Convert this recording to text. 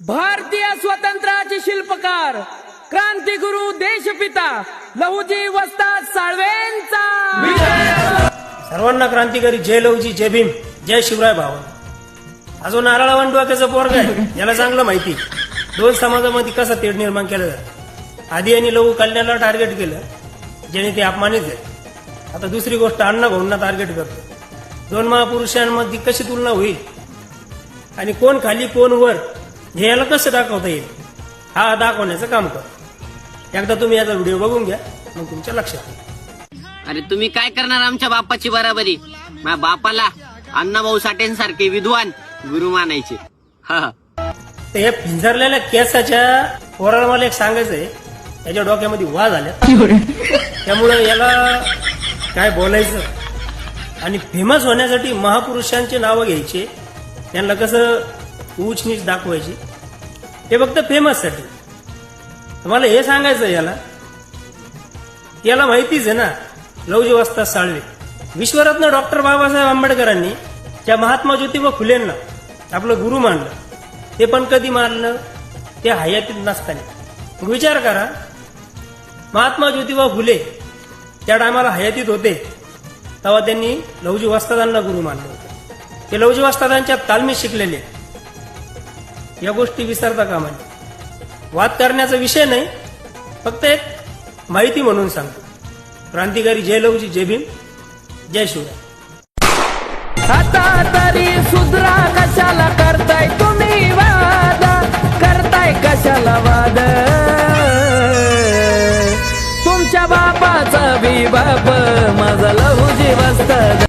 भारतीय स्वातंत्र्याचे शिल्पकार क्रांतिगुरु देशपिता लहुजी वस्ताद साळवेंचा. सर्वांना क्रांतिकारी जय लहुजी जय भीम जय शिवराय भाव अजून नारळावान डोक्याचं पोरग आहे याला चांगलं माहिती. दोन समाजामध्ये कसा तेढ निर्माण केला जातो? आधी यांनी लघु कल्याणाला टार्गेट केलं ज्याने ते अपमानित आहे आता दुसरी गोष्ट अण्णा भाऊंना टार्गेट करतो. दोन महापुरुषांमध्ये कशी तुलना होईल? आणि कोण खाली कोण वर? हे याला कसं दाखवता येईल? हा दाखवण्याचं काम कर. एकदा तुम्ही याचा व्हिडिओ बघून घ्या मग तुमच्या लक्षात येईल. अरे तुम्ही काय करणार आमच्या बापाची बराबरी? माझ्या बापाला अण्णाभाऊ साठेंसारखे विद्वान गुरु मानायचे. हा हा. तर या पिंजरलेल्या केसाच्या पोराला मला एक सांगायचं आहे त्याच्या डोक्यामध्ये वाद आल्या. त्यामुळं याला काय बोलायचं? आणि फेमस होण्यासाठी महापुरुषांचे नावं घ्यायचे. त्यांना कसं ऊच नीच दाखवायची. हे फक्त फेमससाठी तर मला हे सांगायचं याला. याला माहितीच आहे ना लवजी वाजता साळवे. विश्वरत्न डॉक्टर बाबासाहेब आंबेडकरांनी त्या महात्मा ज्योतिबा फुलेंना आपलं गुरु मानलं. ते पण कधी मानलं? ते हयातीत नसताना. विचार करा महात्मा ज्योतिबा फुले त्या टायमाला हयातीत होते तेव्हा त्यांनी लवजी वस्तादांना गुरु मानले होते. ते लवजी वस्तादांच्या तालमीत शिकलेले. या गोष्टी विसरता कामा नये. वाद करण्याचा विषय नाही फक्त एक माहिती म्हणून सांगतो. क्रांतिकारी जय लवजी जय भीम जय शिवराय.